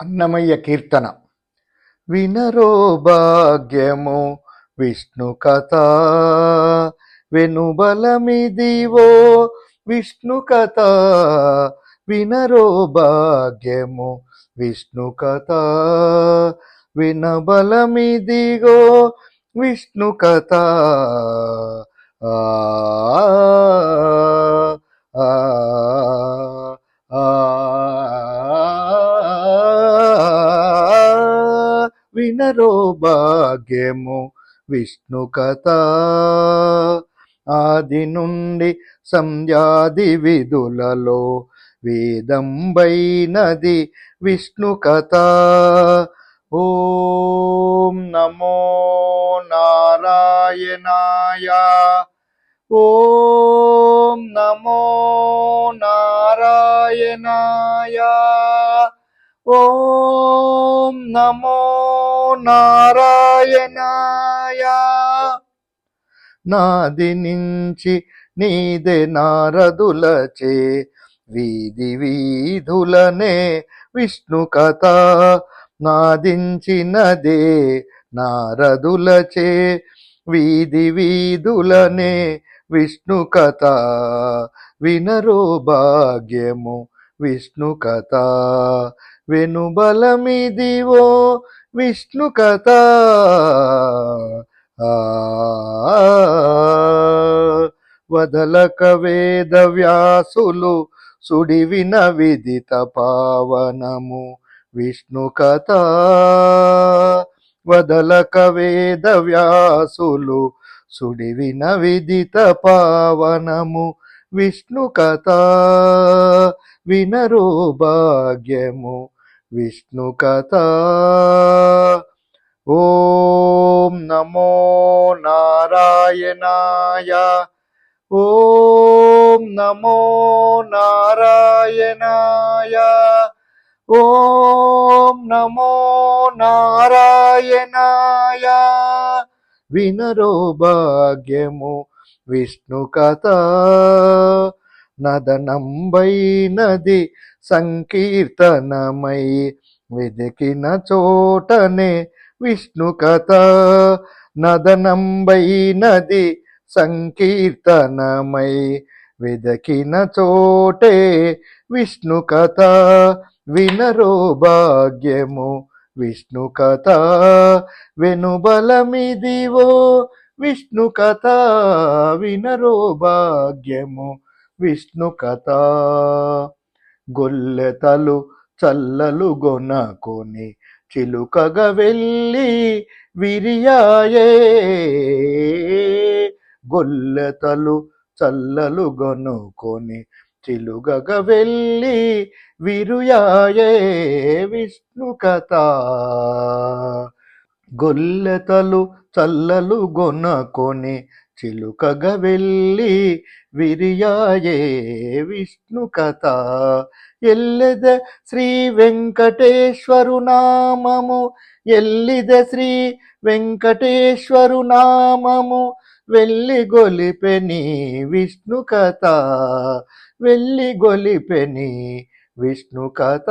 అన్నమయ్య కీర్తన. వినరో భాగ్యము విష్ణు కథ. వెనుబలమిదివో విష్ణు కథ. వినరో భాగ్యము విష్ణు కథ. వినబలమిదిగో విష్ణు కథ. ఆ వినరో భాగ్యము విష్ణు కథ. ఆది నుండి సంధ్యాది విధులలో వేదంబైనది విష్ణు కథ. ఓం నమో నారాయణాయ. ఓం నమో నారాయణాయ. ఓం నమో నారాయణాయ. నాది నుంచి నీదే నారదులచే వీధి వీధులనే విష్ణు కథ. నాదించినదే నారదులచే వీధి వీధులనే విష్ణు కథ. వినరో భాగ్యము విష్ణు కథ. వెనుబలమిదివో విష్ణు కథ. ఆ వదలక వేద వ్యాసులు సుడివిన విదిత పావనము. విష్ణు కథ. వదలక వేద వ్యాసులు సుడివిన విదిత పావనము. విష్ణు కథ. వినరో భాగ్యము. విష్ణు కథ. ఓం నమో నారాయణాయ. ఓం నమో నారాయణాయ. ఓం నమో నారాయణాయ. వినరో భాగ్యము విష్ణు కథ. నదనంబైనది సంకీర్తనమై వెదికిన చోటనే విష్ణు కథ. నదనంబైనది సంకీర్తనమై వెదకిన చోటే విష్ణు కథ. వినరో భాగ్యము విష్ణు కథ. వెనుబలమిదివో విష్ణు కథ. వినరో భాగ్యము విష్ణు కథ గొల్లెతలు చల్లలు గొనకొని చిలుకగ వెళ్ళి విరియాయే. గొల్లెతలు చల్లలు గొనుకొని చిలుగగ వెళ్ళి విరుయాయే. విష్ణు కథ గొల్లెతలు చల్లలు గొనకొని చిలుకగ వెళ్ళి విరియాయే విష్ణు కథ. ఎల్లెద శ్రీ వెంకటేశ్వరు నామము ఎల్లిద శ్రీ వెంకటేశ్వరు నామము వెళ్ళి గొలిపెని విష్ణు కథ. వెళ్ళి గొలిపెని విష్ణు కథ.